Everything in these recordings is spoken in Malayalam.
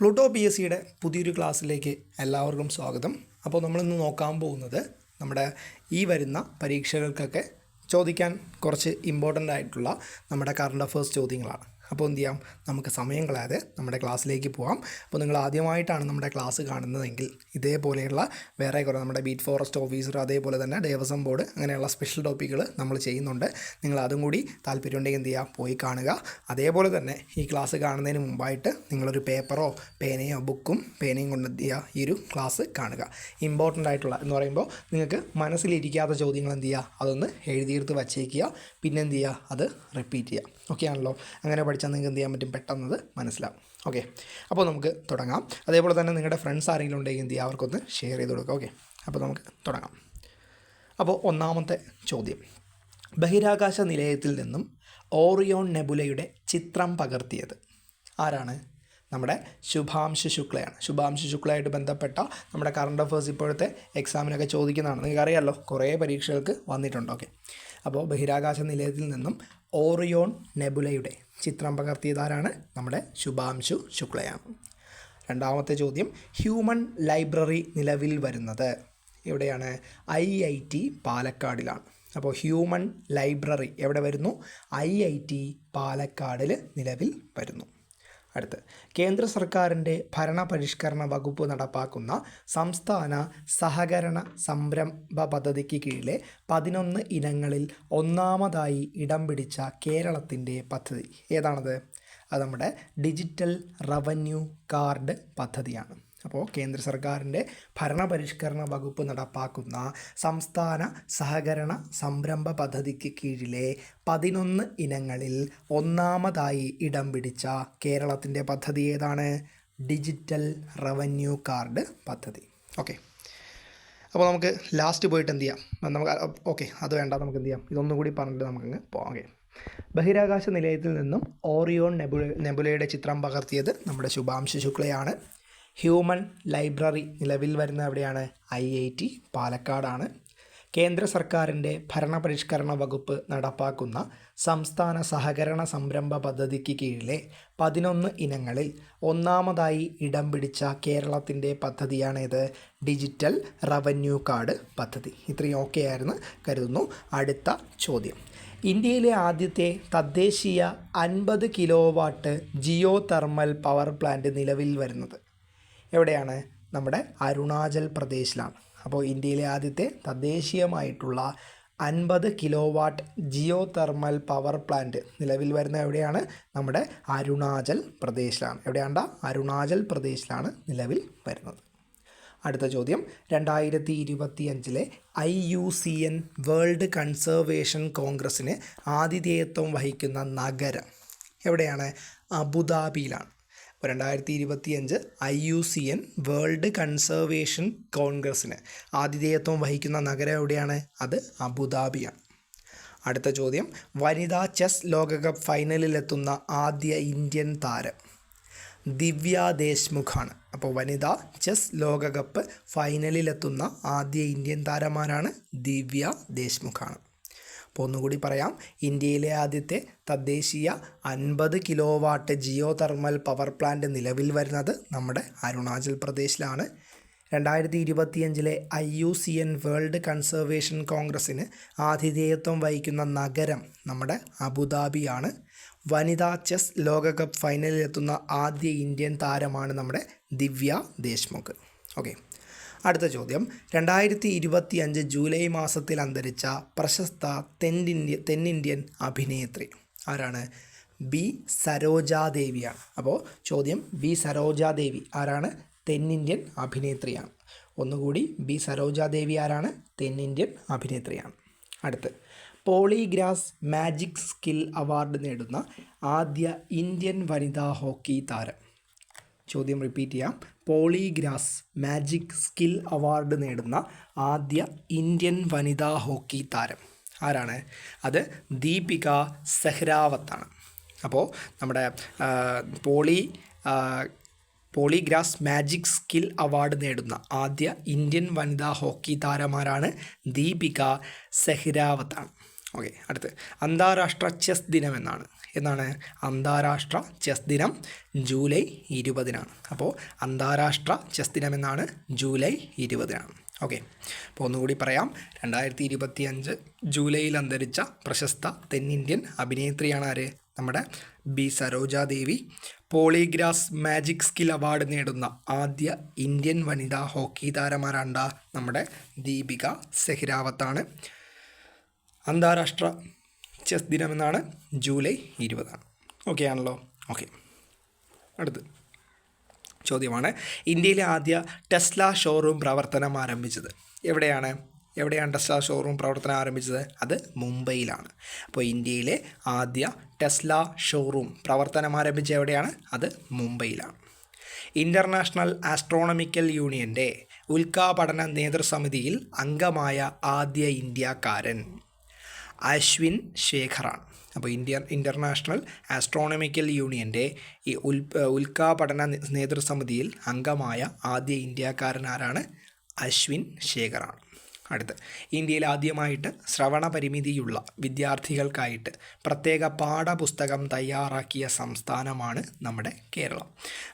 പ്ലൂട്ടോ പി എസ് സിയുടെ പുതിയൊരു ക്ലാസ്സിലേക്ക് എല്ലാവർക്കും സ്വാഗതം. അപ്പോൾ നമ്മളിന്ന് നോക്കാൻ പോകുന്നത് നമ്മുടെ ഈ വരുന്ന പരീക്ഷകൾക്കൊക്കെ ചോദിക്കാൻ കുറച്ച് ഇമ്പോർട്ടന്റ് ആയിട്ടുള്ള നമ്മുടെ കറണ്ട് അഫേഴ്സ് ചോദ്യങ്ങളാണ്. അപ്പോൾ എന്ത് ചെയ്യാം? നമുക്ക് സമയം കളയാതെ നമ്മുടെ ക്ലാസ്സിലേക്ക് പോകാം അപ്പോൾ നിങ്ങൾ ആദ്യമായിട്ടാണ് നമ്മുടെ ക്ലാസ് കാണുന്നതെങ്കിൽ ഇതേപോലെയുള്ള വേറെ കുറേ നമ്മുടെ ബീറ്റ് ഫോറസ്റ്റ് ഓഫീസർ അതേപോലെ തന്നെ ദേവസ്വം ബോർഡ് അങ്ങനെയുള്ള സ്പെഷ്യൽ ടോപ്പിക്കുകൾ നമ്മൾ ചെയ്യുന്നുണ്ട്. നിങ്ങൾ അതും കൂടി താല്പര്യമുണ്ടെങ്കിൽ എന്ത് ചെയ്യുക പോയി കാണുക. അതേപോലെ തന്നെ ഈ ക്ലാസ് കാണുന്നതിന് മുമ്പായിട്ട് നിങ്ങളൊരു പേപ്പറോ പേനയോ ബുക്കും പേനയും കൊണ്ട് എന്ത് ചെയ്യുക ഈ ഒരു ക്ലാസ് കാണുക. ഇമ്പോർട്ടന്റ് ആയിട്ടുള്ള എന്ന് പറയുമ്പോൾ നിങ്ങൾക്ക് മനസ്സിലിരിക്കാത്ത ചോദ്യങ്ങൾ എന്ത് ചെയ്യുക അതൊന്ന് എഴുതിയെടുത്ത് വച്ചേക്കുക. പിന്നെ എന്ത് ചെയ്യുക അത് റിപ്പീറ്റ് ചെയ്യുക ഓക്കെ ആണല്ലോ അങ്ങനെ പഠിച്ചാൽ നിങ്ങൾക്ക് എന്ത് ചെയ്യാൻ പറ്റും? പെട്ടെന്നത് മനസ്സിലാവും. ഓക്കെ അപ്പോൾ നമുക്ക് തുടങ്ങാം. അതേപോലെ തന്നെ നിങ്ങളുടെ ഫ്രണ്ട്സ് ആരെങ്കിലും ഉണ്ടെങ്കിൽ എന്ത് ചെയ്യുക അവർക്കൊന്ന് ഷെയർ ചെയ്ത് കൊടുക്കുക ഓക്കെ അപ്പോൾ നമുക്ക് തുടങ്ങാം. അപ്പോൾ ഒന്നാമത്തെ ചോദ്യം. ബഹിരാകാശ നിലയത്തിൽ നിന്നും ഓറിയോൺ നെബുലയുടെ ചിത്രം പകർത്തിയത് ആരാണ്? നമ്മുടെ ശുഭാംശു ശുക്ലയാണ്. ശുഭാംശു ശുക്ലയായിട്ട് ബന്ധപ്പെട്ട നമ്മുടെ കറണ്ട് അഫേഴ്സ് ഇപ്പോഴത്തെ എക്സാമിനൊക്കെ ചോദിക്കുന്നതാണ്. നിങ്ങൾക്ക് അറിയാമല്ലോ കുറേ പരീക്ഷകൾക്ക് വന്നിട്ടുണ്ട്. ഓക്കെ അപ്പോൾ ബഹിരാകാശ നിലയത്തിൽ നിന്നും ഓറിയോൺ നെബുലയുടെ ചിത്രം പകർത്തിയതാരാണ്? നമ്മുടെ ശുഭാംശു ശുക്ലയാണ് രണ്ടാമത്തെ ചോദ്യം ഹ്യൂമൻ ലൈബ്രറി നിലവിൽ വരുന്നത് എവിടെയാണ്? ഐ ഐ ടി പാലക്കാടിലാണ്. അപ്പോൾ ഹ്യൂമൻ ലൈബ്രറി എവിടെ വരുന്നു? ഐ ഐ ടി പാലക്കാടിൽ നിലവിൽ വരുന്നു. അടുത്ത്. കേന്ദ്ര സർക്കാരിന്റെ ഭരണ പരിഷ്കരണ വകുപ്പ് നടപ്പാക്കുന്ന സംസ്ഥാന സഹകരണ സംരംഭ പദ്ധതിക്ക് കീഴിലെ പതിനൊന്ന് ഇനങ്ങളിൽ ഒന്നാമതായി ഇടം പിടിച്ച കേരളത്തിന്റെ പദ്ധതി. ഏതാണത്? അത് നമ്മുടെ ഡിജിറ്റൽ റവന്യൂ കാർഡ് പദ്ധതിയാണ്. അപ്പോൾ കേന്ദ്ര സർക്കാരിന്റെ ഭരണപരിഷ്കരണ വകുപ്പ് നടപ്പാക്കുന്ന സംസ്ഥാന സഹകരണ സംരംഭ പദ്ധതിക്ക് കീഴിലെ പതിനൊന്ന് ഇനങ്ങളിൽ ഒന്നാമതായി ഇടം പിടിച്ച കേരളത്തിന്റെ പദ്ധതി ഏതാണ്? ഡിജിറ്റൽ റവന്യൂ കാർഡ് പദ്ധതി. ഓക്കെ. അപ്പോൾ നമുക്ക് ലാസ്റ്റ് പോയിട്ട് എന്ത് ചെയ്യാം? നമുക്ക് ഓക്കെ അത് വേണ്ട നമുക്ക് എന്ത് ചെയ്യാം? ഇതൊന്നും കൂടി പറഞ്ഞിട്ട് നമുക്കങ്ങ് പോകാം ഓക്കെ. ബഹിരാകാശ നിലയത്തിൽ നിന്നും ഓറിയോൺ നെബുല നെബുലയുടെ ചിത്രം പകർത്തിയത് നമ്മുടെ ശുഭാംശു ശുക്ലയാണ്. ഹ്യൂമൻ ലൈബ്രറി നിലവിൽ വരുന്ന എവിടെയാണ്? ഐ ഐ ടി പാലക്കാടാണ്. കേന്ദ്ര സർക്കാരിന്റെ ഭരണപരിഷ്കരണ വകുപ്പ് നടപ്പാക്കുന്ന സംസ്ഥാന സഹകരണ സംരംഭ പദ്ധതിക്ക് കീഴിലെ പതിനൊന്ന് ഇനങ്ങളിൽ ഒന്നാമതായി ഇടം പിടിച്ച കേരളത്തിന്റെ പദ്ധതിയാണേത്. ഡിജിറ്റൽ റവന്യൂ കാർഡ് പദ്ധതി. ഇത്രയും ഓക്കെ ആയിരുന്നു. കരുതുന്നു. അടുത്ത ചോദ്യം. ഇന്ത്യയിലെ ആദ്യത്തെ തദ്ദേശീയ അൻപത് kilo watt geo thermal power plant നിലവിൽ വരുന്നത്. എവിടെയാണ്? നമ്മുടെ അരുണാചൽ പ്രദേശിലാണ്. അപ്പോൾ ഇന്ത്യയിലെ ആദ്യത്തെ തദ്ദേശീയമായിട്ടുള്ള അൻപത് kilo watt geo thermal power plant നിലവിൽ വരുന്ന എവിടെയാണ്? നമ്മുടെ അരുണാചൽ പ്രദേശിലാണ്. എവിടെയാണ്ട? അരുണാചൽ പ്രദേശിലാണ് നിലവിൽ വരുന്നത്. അടുത്ത ചോദ്യം. രണ്ടായിരത്തി ഇരുപത്തി അഞ്ചിലെ I U C N world conservation കോൺഗ്രസ്സിന് ആതിഥേയത്വം വഹിക്കുന്ന നഗരം എവിടെയാണ്? അബുദാബിയിലാണ്. അപ്പോൾ രണ്ടായിരത്തി ഇരുപത്തി അഞ്ച് I U C N world conservation കോൺഗ്രസ്സിന് ആതിഥേയത്വം വഹിക്കുന്ന നഗരം എവിടെയാണ്? അത് അബുദാബിയാണ്. അടുത്ത ചോദ്യം. വനിതാ ചെസ് ലോകകപ്പ് ഫൈനലിലെത്തുന്ന ആദ്യ ഇന്ത്യൻ താരം ദിവ്യ ദേശ്മുഖാണ്. അപ്പോൾ വനിതാ ചെസ് ലോകകപ്പ് ഫൈനലിലെത്തുന്ന ആദ്യ ഇന്ത്യൻ താരമാരാണ് ദിവ്യ ദേശ്മുഖാണ്. അപ്പോൾ ഒന്നുകൂടി പറയാം. ഇന്ത്യയിലെ ആദ്യത്തെ തദ്ദേശീയ അൻപത് kilo watt geo thermal power plant നിലവിൽ വരുന്നത് നമ്മുടെ അരുണാചൽ പ്രദേശിലാണ്. രണ്ടായിരത്തി ഇരുപത്തിയഞ്ചിലെ I U C N world conservation കോൺഗ്രസ്സിന് ആതിഥേയത്വം വഹിക്കുന്ന നഗരം നമ്മുടെ അബുദാബിയാണ്. വനിതാ ചെസ് ലോകകപ്പ് ഫൈനലിലെത്തുന്ന ആദ്യ ഇന്ത്യൻ താരമാണ് നമ്മുടെ ദിവ്യ ദേശ്മുഖ്. ഓക്കെ. അടുത്ത ചോദ്യം. രണ്ടായിരത്തി ഇരുപത്തി അഞ്ച് ജൂലൈ മാസത്തിൽ അന്തരിച്ച പ്രശസ്ത തെന്നിന്ത്യ തെന്നിന്ത്യൻ അഭിനേത്രി ആരാണ്? ബി സരോജാദേവിയാണ്. അപ്പോൾ ചോദ്യം ബി സരോജാദേവി ആരാണ്? തെന്നിന്ത്യൻ അഭിനേത്രിയാണ്. ഒന്നുകൂടി ബി സരോജാദേവി ആരാണ്? തെന്നിന്ത്യൻ അഭിനേത്രിയാണ്. അടുത്ത്. പോളിഗ്രാസ് മാജിക് സ്കിൽ അവാർഡ് നേടുന്ന ആദ്യ ഇന്ത്യൻ വനിതാ ഹോക്കി താരം ചോദ്യം റിപ്പീറ്റ് ചെയ്യാം. പോളിഗ്രാസ് മാജിക് സ്കിൽ അവാർഡ് നേടുന്ന ആദ്യ ഇന്ത്യൻ വനിതാ ഹോക്കി താരം ആരാണ്? അത് ദീപിക സെഹ്രാവത്താണ്. അപ്പോൾ നമ്മുടെ poly Poligras magic skill award നേടുന്ന ആദ്യ ഇന്ത്യൻ വനിതാ ഹോക്കി താരമാരാണ് ദീപിക സെഹ്രാവത്താണ്. ഓക്കെ അടുത്ത്. അന്താരാഷ്ട്ര ചെസ് ദിനം എന്നാണ്. എന്നാണ്? അന്താരാഷ്ട്ര ചെസ് ദിനം ജൂലൈ ഇരുപതിനാണ്. അപ്പോൾ അന്താരാഷ്ട്ര ചെസ് ദിനം എന്നാണ് ജൂലൈ ഇരുപതിനാണ്. ഓക്കെ അപ്പോൾ ഒന്നുകൂടി പറയാം. രണ്ടായിരത്തി ഇരുപത്തി അഞ്ച് ജൂലൈയിൽ അന്തരിച്ച പ്രശസ്ത തെന്നിന്ത്യൻ അഭിനേത്രിയാണ് ആര്? നമ്മുടെ B Saroja Devi. Poligras magic skill award നേടുന്ന ആദ്യ ഇന്ത്യൻ വനിതാ ഹോക്കി താരമാരാണ്ട നമ്മുടെ ദീപിക സെഹ്രാവത്താണ്. അന്താരാഷ്ട്ര ചെസ് ദിനമെന്നാണ് ജൂലൈ ഇരുപതാണ്. ഓക്കെ ആണല്ലോ? ഓക്കെ അടുത്ത് ചോദ്യമാണ്. ഇന്ത്യയിലെ ആദ്യ ടെസ്ല ഷോറൂം പ്രവർത്തനം ആരംഭിച്ചത് എവിടെയാണ്? എവിടെയാണ് ടെസ്ല ഷോറൂം പ്രവർത്തനം ആരംഭിച്ചത്? അത് മുംബൈയിലാണ്. അപ്പോൾ ഇന്ത്യയിലെ ആദ്യ ടെസ്ല ഷോറൂം പ്രവർത്തനം ആരംഭിച്ച എവിടെയാണ്? അത് മുംബൈയിലാണ്. ഇന്റർനാഷണൽ ആസ്ട്രോണമിക്കൽ യൂണിയന്റെ ഉൽക്കാപഠന നേതൃസമിതിയിൽ അംഗമായ ആദ്യ ഇന്ത്യക്കാരൻ അശ്വിൻ ശേഖറാണ്. അപ്പോൾ ഇന്ത്യ ഇന്റർനാഷണൽ ആസ്ട്രോണമിക്കൽ യൂണിയന്റെ ഈ ഉൽ ഉൽക്കാപഠന നേതൃസമിതിയിൽ അംഗമായ ആദ്യ ഇന്ത്യക്കാരൻ ആരാണ് അശ്വിൻ ശേഖറാണ്. അടുത്ത് ഇന്ത്യയിൽ ആദ്യമായിട്ട് ശ്രവണ പരിമിതിയുള്ള വിദ്യാർത്ഥികൾക്കായിട്ട് പ്രത്യേക പാഠപുസ്തകം തയ്യാറാക്കിയ സംസ്ഥാനമാണ് നമ്മുടെ കേരളം.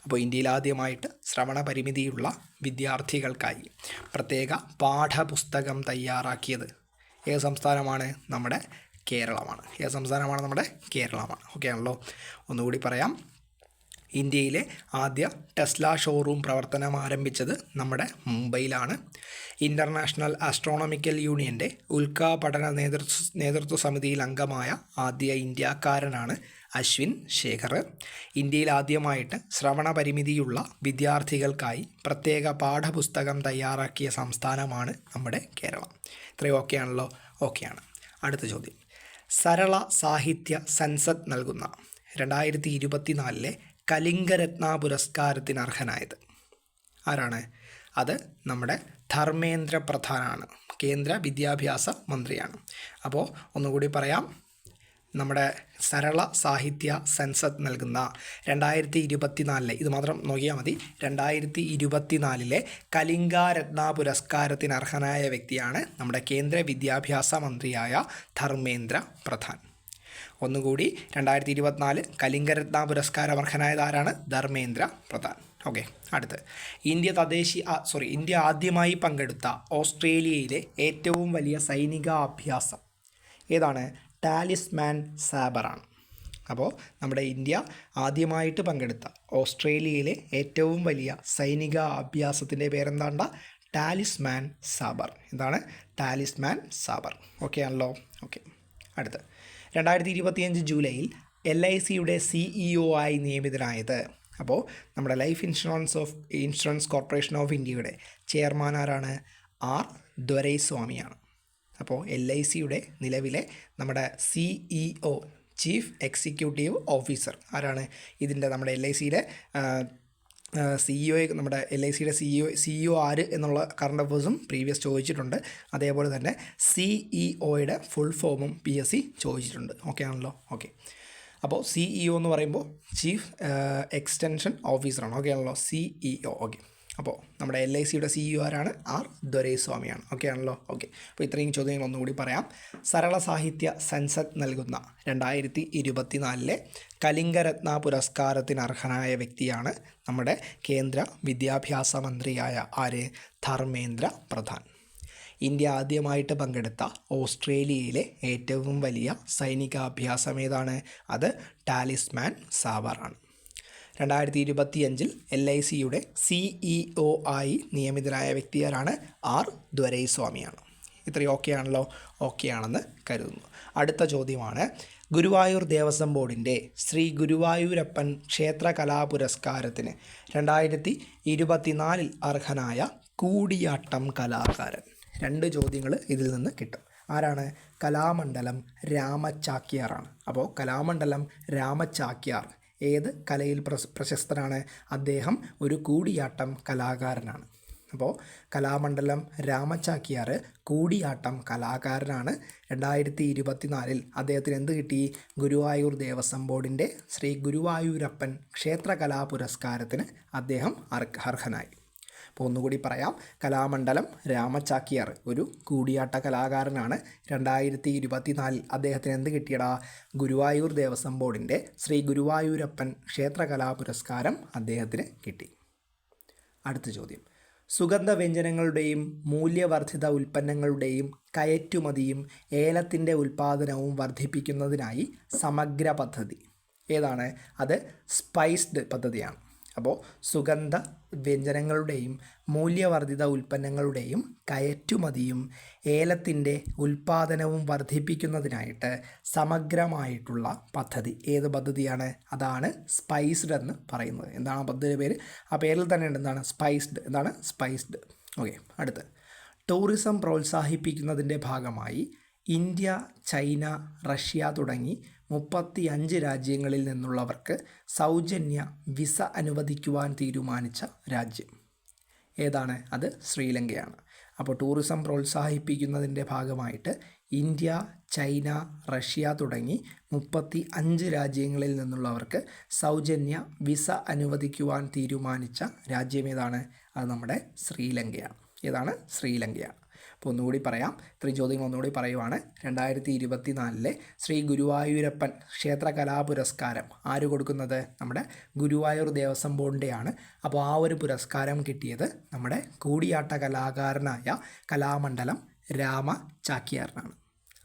അപ്പോൾ ഇന്ത്യയിൽ ആദ്യമായിട്ട് ശ്രവണ പരിമിതിയുള്ള വിദ്യാർത്ഥികൾക്കായി പ്രത്യേക പാഠപുസ്തകം തയ്യാറാക്കിയത് ഏത് സംസ്ഥാനമാണ് നമ്മുടെ കേരളമാണ്? ഏത് സംസ്ഥാനമാണ് നമ്മുടെ കേരളമാണ്? ഓക്കെ ആണല്ലോ. ഒന്നുകൂടി പറയാം. ഇന്ത്യയിലെ ആദ്യ ടെസ്ല ഷോറൂം പ്രവർത്തനം ആരംഭിച്ചത് നമ്മുടെ മുംബൈയിലാണ്. ഇന്റർനാഷണൽ ആസ്ട്രോണമിക്കൽ യൂണിയന്റെ ഉൽക്കാപഠന നേതൃത്വ നേതൃത്വ സമിതിയിൽ അംഗമായ ആദ്യ ഇന്ത്യക്കാരനാണ് അശ്വിൻ ശേഖർ. ഇന്ത്യയിൽ ആദ്യമായിട്ട് ശ്രവണ പരിമിതിയുള്ള വിദ്യാർത്ഥികൾക്കായി പ്രത്യേക പാഠപുസ്തകം തയ്യാറാക്കിയ സംസ്ഥാനമാണ് നമ്മുടെ കേരളം. ഇത്രയും ഓക്കെ ആണല്ലോ ഓക്കെയാണ്. അടുത്ത ചോദ്യം. സരള സാഹിത്യ സൻസദ് നൽകുന്ന രണ്ടായിരത്തി ഇരുപത്തിനാലിലെ കലിംഗരത്ന പുരസ്കാരത്തിന് അർഹനായത് ആരാണ്? അത് നമ്മുടെ ധർമ്മേന്ദ്ര പ്രധാനാണ്. കേന്ദ്ര വിദ്യാഭ്യാസ മന്ത്രിയാണ്. അപ്പോൾ ഒന്നുകൂടി പറയാം. നമ്മുടെ സരള സാഹിത്യ സെൻസസ് നൽകുന്ന രണ്ടായിരത്തി ഇരുപത്തിനാലിലെ ഇത് മാത്രം നോക്കിയാൽ മതി രണ്ടായിരത്തി ഇരുപത്തിനാലിലെ കലിംഗരത്ന പുരസ്കാരത്തിന് അർഹനായ വ്യക്തിയാണ് നമ്മുടെ കേന്ദ്ര വിദ്യാഭ്യാസ മന്ത്രിയായ ധർമ്മേന്ദ്ര പ്രധാൻ. ഒന്നുകൂടി രണ്ടായിരത്തി ഇരുപത്തിനാല് കലിംഗരത്ന പുരസ്കാരം അർഹനായത് ആരാണ്? ധർമ്മേന്ദ്ര പ്രധാൻ. ഓക്കെ അടുത്ത്. ഇന്ത്യ തദ്ദേശി സോറി ഇന്ത്യ ആദ്യമായി പങ്കെടുത്ത ഓസ്ട്രേലിയയിലെ ഏറ്റവും വലിയ സൈനിക അഭ്യാസം. ഏതാണ്? ടാലിസ്മാൻ സാബറാണ്. അപ്പോൾ നമ്മുടെ ഇന്ത്യ ആദ്യമായിട്ട് പങ്കെടുത്ത ഓസ്ട്രേലിയയിലെ ഏറ്റവും വലിയ സൈനിക അഭ്യാസത്തിന്റെ പേരെന്താണ്ട? Talisman Sabre. എന്താണ്? Talisman Sabre. ഓക്കെ ആണല്ലോ. ഓക്കെ അടുത്ത്. രണ്ടായിരത്തി ഇരുപത്തിയഞ്ച് ജൂലൈയിൽ എൽ ഐ സിയുടെ സിഇഒ ആയി നിയമിതനായത്. അപ്പോൾ നമ്മുടെ life insurance of insurance corporation of ഇന്ത്യയുടെ ചെയർമാൻ ആരാണ്? ആർ. ദൊരൈസ്വാമിയാണ് അപ്പോൾ എൽ ഐ സിയുടെ നിലവിലെ നമ്മുടെ സിഇഒ ചീഫ് എക്സിക്യൂട്ടീവ് ഓഫീസർ ആരാണ്? ഇതിന്റെ നമ്മുടെ എൽ ഐ സിയിലെ സിഇഒ നമ്മുടെ എൽ ഐ സിയുടെ സിഇഒ സിഇഒ ആര് എന്നുള്ള കറണ്ട് അഫേഴ്സും പ്രീവിയസ് ചോദിച്ചിട്ടുണ്ട്. അതേപോലെ തന്നെ സിഇഒയുടെ ഫുൾ ഫോമും പി എസ് സി ചോദിച്ചിട്ടുണ്ട്. ഓക്കെ ആണല്ലോ? ഓക്കെ അപ്പോൾ സിഇഒ എന്ന് പറയുമ്പോൾ ചീഫ് എക്സ്റ്റൻഷൻ ഓഫീസറാണ് ഓക്കെ ആണല്ലോ? സിഇഒ ഓക്കെ അപ്പോൾ നമ്മുടെ എൽ ഐ സിയുടെ സിഇഒ ആരാണ്? ആർ ദൊരൈസ്വാമിയാണ്. ഓക്കെ ആണല്ലോ? ഓക്കെ അപ്പോൾ ഇത്രയും ചോദ്യങ്ങൾ ഒന്നുകൂടി പറയാം. സരള സാഹിത്യ സെൻസസ് നൽകുന്ന രണ്ടായിരത്തി ഇരുപത്തിനാലിലെ കലിംഗരത്ന പുരസ്കാരത്തിന് അർഹനായ വ്യക്തിയാണ് നമ്മുടെ കേന്ദ്ര വിദ്യാഭ്യാസ മന്ത്രിയായ ആര്? ധർമ്മേന്ദ്ര പ്രധാൻ. ഇന്ത്യ ആദ്യമായിട്ട് പങ്കെടുത്ത ഓസ്ട്രേലിയയിലെ ഏറ്റവും വലിയ സൈനികാഭ്യാസം ഏതാണ്? അത് ടാലിസ്മാൻ സാബറാണ് രണ്ടായിരത്തി ഇരുപത്തി അഞ്ചിൽ എൽ ഐ സിയുടെ സിഇഒ ആയി നിയമിതനായ വ്യക്തിയാരാണ് ആർ ദ്വരൈസ്വാമിയാണ്. ഇത്രയും ഓക്കെ ആണല്ലോ ഓക്കെ ആണെന്ന് കരുതുന്നു. അടുത്ത ചോദ്യമാണ്. ഗുരുവായൂർ ദേവസ്വം ബോർഡിന്റെ ശ്രീ ഗുരുവായൂരപ്പൻ ക്ഷേത്ര കലാ പുരസ്കാരത്തിന് രണ്ടായിരത്തി ഇരുപത്തിനാലിൽ അർഹനായ കൂടിയാട്ടം കലാകാരൻ. രണ്ട് ചോദ്യങ്ങൾ ഇതിൽ നിന്ന് കിട്ടും. ആരാണ്? കലാമണ്ഡലം രാമചാക്യാറാണ് അപ്പോൾ കലാമണ്ഡലം രാമചാക്യാർ ഏത് കലയിൽ പ്രശസ്തനാണ് അദ്ദേഹം? ഒരു കൂടിയാട്ടം കലാകാരനാണ്. അപ്പോൾ കലാമണ്ഡലം രാമചാക്യാർ കൂടിയാട്ടം കലാകാരനാണ്. രണ്ടായിരത്തി ഇരുപത്തിനാലിൽ അദ്ദേഹത്തിന് എന്ത് കിട്ടി? ഗുരുവായൂർ ദേവസ്വം ബോർഡിന്റെ ശ്രീ ഗുരുവായൂരപ്പൻ ക്ഷേത്രകലാ പുരസ്കാരത്തിന് അദ്ദേഹം അർഹ- അർഹനായി. അപ്പോൾ ഒന്നുകൂടി പറയാം. കലാമണ്ഡലം രാമചാക്യാർ ഒരു കൂടിയാട്ട കലാകാരനാണ്. രണ്ടായിരത്തി ഇരുപത്തിനാലിൽ അദ്ദേഹത്തിന് എന്ത് കിട്ടിയടാ? ഗുരുവായൂർ ദേവസ്വം ബോർഡിന്റെ ശ്രീ ഗുരുവായൂരപ്പൻ ക്ഷേത്രകലാ പുരസ്കാരം അദ്ദേഹത്തിന് കിട്ടി. അടുത്ത ചോദ്യം. സുഗന്ധവ്യഞ്ജനങ്ങളുടെയും മൂല്യവർദ്ധിത ഉൽപ്പന്നങ്ങളുടെയും കയറ്റുമതിയും ഏലത്തിന്റെ ഉൽപ്പാദനവും വർദ്ധിപ്പിക്കുന്നതിനായി സമഗ്ര പദ്ധതി. ഏതാണ്? അത് സ്പൈസ്ഡ് പദ്ധതിയാണ്. അപ്പോൾ സുഗന്ധ വ്യഞ്ജനങ്ങളുടെയും മൂല്യവർദ്ധിത ഉൽപ്പന്നങ്ങളുടെയും കയറ്റുമതിയും ഏലത്തിന്റെ ഉൽപ്പാദനവും വർദ്ധിപ്പിക്കുന്നതിനായിട്ട് സമഗ്രമായിട്ടുള്ള പദ്ധതി. ഏത് പദ്ധതിയാണ്? അതാണ് സ്പൈസ്ഡ് എന്ന് പറയുന്നത്. എന്താണ് ആ പദ്ധതിയുടെ പേര്? ആ പേരിൽ തന്നെ ഉണ്ട്. എന്താണ്? സ്പൈസ്ഡ് എന്താണ്? സ്പൈസ്ഡ് ഓക്കെ അടുത്ത്. ടൂറിസം പ്രോത്സാഹിപ്പിക്കുന്നതിന്റെ ഭാഗമായി ഇന്ത്യ ചൈന റഷ്യ തുടങ്ങി മുപ്പത്തി അഞ്ച് രാജ്യങ്ങളിൽ നിന്നുള്ളവർക്ക് സൗജന്യ വിസ അനുവദിക്കുവാൻ തീരുമാനിച്ച രാജ്യം. ഏതാണ്? അത് ശ്രീലങ്കയാണ്. അപ്പോൾ ടൂറിസം പ്രോത്സാഹിപ്പിക്കുന്നതിന്റെ ഭാഗമായിട്ട് ഇന്ത്യ ചൈന റഷ്യ തുടങ്ങി മുപ്പത്തി അഞ്ച് രാജ്യങ്ങളിൽ നിന്നുള്ളവർക്ക് സൗജന്യ വിസ അനുവദിക്കുവാൻ തീരുമാനിച്ച രാജ്യം ഏതാണ്? അത് നമ്മുടെ ശ്രീലങ്കയാണ്. ഏതാണ്? ശ്രീലങ്കയാണ്. അപ്പോൾ ഒന്നുകൂടി പറയാം. ഇത്രയും ചോദ്യങ്ങൾ ഒന്നുകൂടി പറയുവാണ്. രണ്ടായിരത്തി ഇരുപത്തി നാലിലെ ശ്രീ ഗുരുവായൂരപ്പൻ ക്ഷേത്ര കലാ പുരസ്കാരം ആര് കൊടുക്കുന്നത്? നമ്മുടെ ഗുരുവായൂർ ദേവസ്വം ബോർഡിന്റെയാണ് അപ്പോൾ ആ ഒരു പുരസ്കാരം കിട്ടിയത് നമ്മുടെ കൂടിയാട്ട കലാകാരനായ കലാമണ്ഡലം രാമ ചാക്യാറിനാണ്.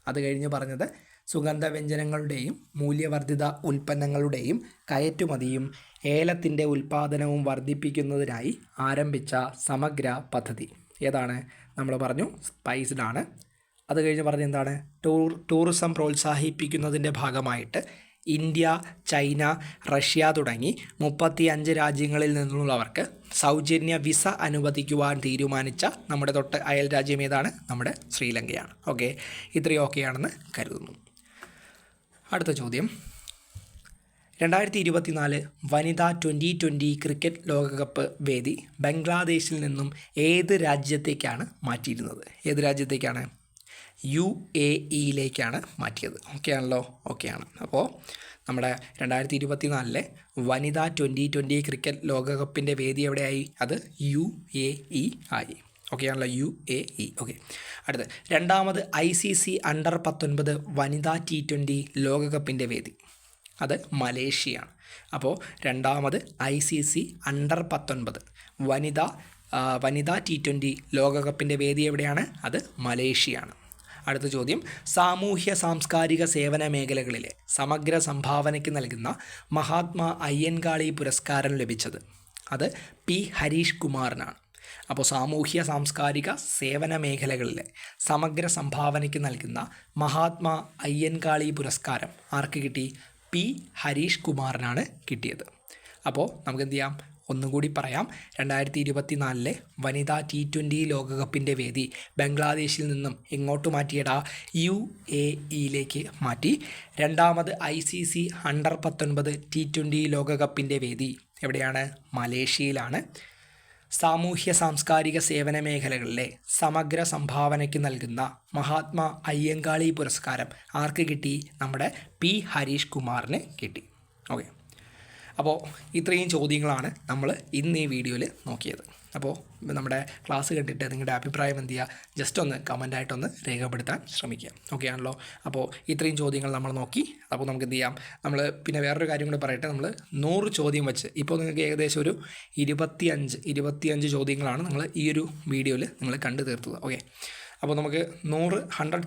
അത് കഴിഞ്ഞ് പറഞ്ഞത് സുഗന്ധവ്യഞ്ജനങ്ങളുടെയും മൂല്യവർദ്ധിത ഉൽപ്പന്നങ്ങളുടെയും കയറ്റുമതിയും ഏലത്തിന്റെ ഉൽപ്പാദനവും വർദ്ധിപ്പിക്കുന്നതിനായി ആരംഭിച്ച സമഗ്ര പദ്ധതി. ഏതാണ് നമ്മൾ പറഞ്ഞു? സ്പൈസ്ഡ് ആണ്. അത് കഴിഞ്ഞ് പറഞ്ഞ എന്താണ്? ടൂർ ടൂറിസം പ്രോത്സാഹിപ്പിക്കുന്നതിന്റെ ഭാഗമായിട്ട് ഇന്ത്യ ചൈന റഷ്യ തുടങ്ങി മുപ്പത്തി അഞ്ച് രാജ്യങ്ങളിൽ നിന്നുള്ളവർക്ക് സൗജന്യ വിസ അനുവദിക്കുവാൻ തീരുമാനിച്ച നമ്മുടെ തൊട്ട് അയൽ രാജ്യം ഏതാണ്? നമ്മുടെ ശ്രീലങ്കയാണ്. ഓക്കെ ഇത്രയും ഓക്കെയാണെന്ന് കരുതുന്നു. അടുത്ത ചോദ്യം. രണ്ടായിരത്തി ഇരുപത്തിനാല് വനിതാ ട്വന്റി ട്വന്റി ക്രിക്കറ്റ് ലോകകപ്പ് വേദി ബംഗ്ലാദേശിൽ നിന്നും ഏത് രാജ്യത്തേക്കാണ് മാറ്റിയിരുന്നത്? ഏത് രാജ്യത്തേക്കാണ്? യു എ ഇയിലേക്കാണ് മാറ്റിയത്. ഓക്കെ ആണല്ലോ? ഓക്കെ ആണ്. അപ്പോൾ നമ്മുടെ രണ്ടായിരത്തി ഇരുപത്തിനാലിലെ വനിതാ ട്വന്റി ട്വന്റി ക്രിക്കറ്റ് ലോകകപ്പിന്റെ വേദി എവിടെയായി? അത് യു എ ഇ ആയി. ഓക്കെ ആണല്ലോ? U A E. ഓക്കെ അടുത്ത് രണ്ടാമത് ഐ സി സി അണ്ടർ പത്തൊൻപത് വനിതാ ടി ട്വന്റി ലോകകപ്പിന്റെ വേദി. അത് മലേഷ്യയാണ്. അപ്പോൾ രണ്ടാമത് ഐ സി സി അണ്ടർ പത്തൊൻപത്. വനിത വനിതാ ടി ട്വന്റി ലോകകപ്പിന്റെ വേദി എവിടെയാണ്? അത് മലേഷ്യയാണ്. അടുത്ത ചോദ്യം. സാമൂഹ്യ സാംസ്കാരിക സേവന മേഖലകളിലെ സമഗ്ര സംഭാവനയ്ക്ക് നൽകുന്ന മഹാത്മാ അയ്യൻകാളി പുരസ്കാരം ലഭിച്ചത് അത് പി ഹരീഷ് കുമാറിനാണ്. അപ്പോൾ സാമൂഹ്യ സാംസ്കാരിക സേവന മേഖലകളിലെ സമഗ്ര സംഭാവനയ്ക്ക് നൽകുന്ന മഹാത്മാ അയ്യൻകാളി പുരസ്കാരം ആർക്ക് കിട്ടി? പി ഹരീഷ് കുമാറിനാണ് കിട്ടിയത്. അപ്പോൾ നമുക്ക് എന്ത് ചെയ്യാം ഒന്നുകൂടി പറയാം. രണ്ടായിരത്തി ഇരുപത്തി നാലിലെ വനിതാ ടി ട്വന്റി ലോകകപ്പിന്റെ വേദി ബംഗ്ലാദേശിൽ നിന്നും എങ്ങോട്ട് മാറ്റിയടാ യു എ ഇയിലേക്ക് മാറ്റി. രണ്ടാമത് ഐ സി സി അണ്ടർ പത്തൊൻപത് ടി ട്വന്റി ലോകകപ്പിന്റെ വേദി എവിടെയാണ്? മലേഷ്യയിലാണ്. സാമൂഹ്യ സാംസ്കാരിക സേവന മേഖലകളിലെ സമഗ്ര സംഭാവനയ്ക്ക് നൽകുന്ന മഹാത്മാ അയ്യങ്കാളി പുരസ്കാരം ആർക്ക് കിട്ടി? നമ്മുടെ പി ഹരീഷ് കുമാറിന് കിട്ടി. ഓക്കെ. അപ്പോൾ ഇത്രയും ചോദ്യങ്ങളാണ് നമ്മൾ ഇന്ന് ഈ വീഡിയോയിൽ നോക്കിയത്. അപ്പോൾ നമ്മുടെ ക്ലാസ് കണ്ടിട്ട് നിങ്ങളുടെ അഭിപ്രായം എന്ത് ചെയ്യുക? ജസ്റ്റ് ഒന്ന് കമന്റായിട്ടൊന്ന് രേഖപ്പെടുത്താൻ ശ്രമിക്കുക. ഓക്കെ ആണല്ലോ? അപ്പോൾ ഇത്രയും ചോദ്യങ്ങൾ നമ്മൾ നോക്കി. അപ്പോൾ നമുക്ക് എന്ത് ചെയ്യാം? നമ്മൾ പിന്നെ വേറൊരു കാര്യം കൂടി പറയട്ടെ. നമ്മൾ നൂറ് ചോദ്യം വെച്ച് ഇപ്പോൾ നിങ്ങൾക്ക് ഏകദേശം ഒരു ഇരുപത്തിയഞ്ച് ഇരുപത്തിയഞ്ച് ചോദ്യങ്ങളാണ് നിങ്ങൾ ഈ ഒരു വീഡിയോയിൽ നിങ്ങൾ കണ്ടു തീർത്തത്. ഓക്കെ അപ്പോൾ നമുക്ക് നൂറ് ഹൺഡ്രഡ്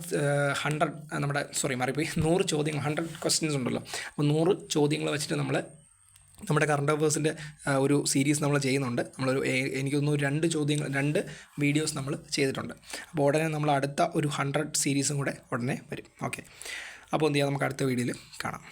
ഹൺഡ്രഡ് നമ്മുടെ സോറി മാറിപ്പോയി. നൂറ് ചോദ്യങ്ങൾ ഹൺഡ്രഡ് ക്വസ്റ്റ്യൻസ് ഉണ്ടല്ലോ. അപ്പോൾ നൂറ് ചോദ്യങ്ങൾ വെച്ചിട്ട് നമ്മൾ നമ്മുടെ കറണ്ട് അഫേഴ്സിന്റെ ഒരു സീരീസ് നമ്മൾ ചെയ്യുന്നുണ്ട്. നമ്മളൊരു എനിക്ക് തോന്നുന്നു രണ്ട് ചോദ്യങ്ങൾ രണ്ട് വീഡിയോസ് നമ്മൾ ചെയ്തിട്ടുണ്ട്. അപ്പോൾ ഉടനെ നമ്മൾ അടുത്ത ഒരു ഹൺഡ്രഡ് സീരീസും കൂടെ ഉടനെ വരും. ഓക്കെ അപ്പോൾ എന്ത് ചെയ്യാം? നമുക്ക് അടുത്ത വീഡിയോയിൽ കാണാം.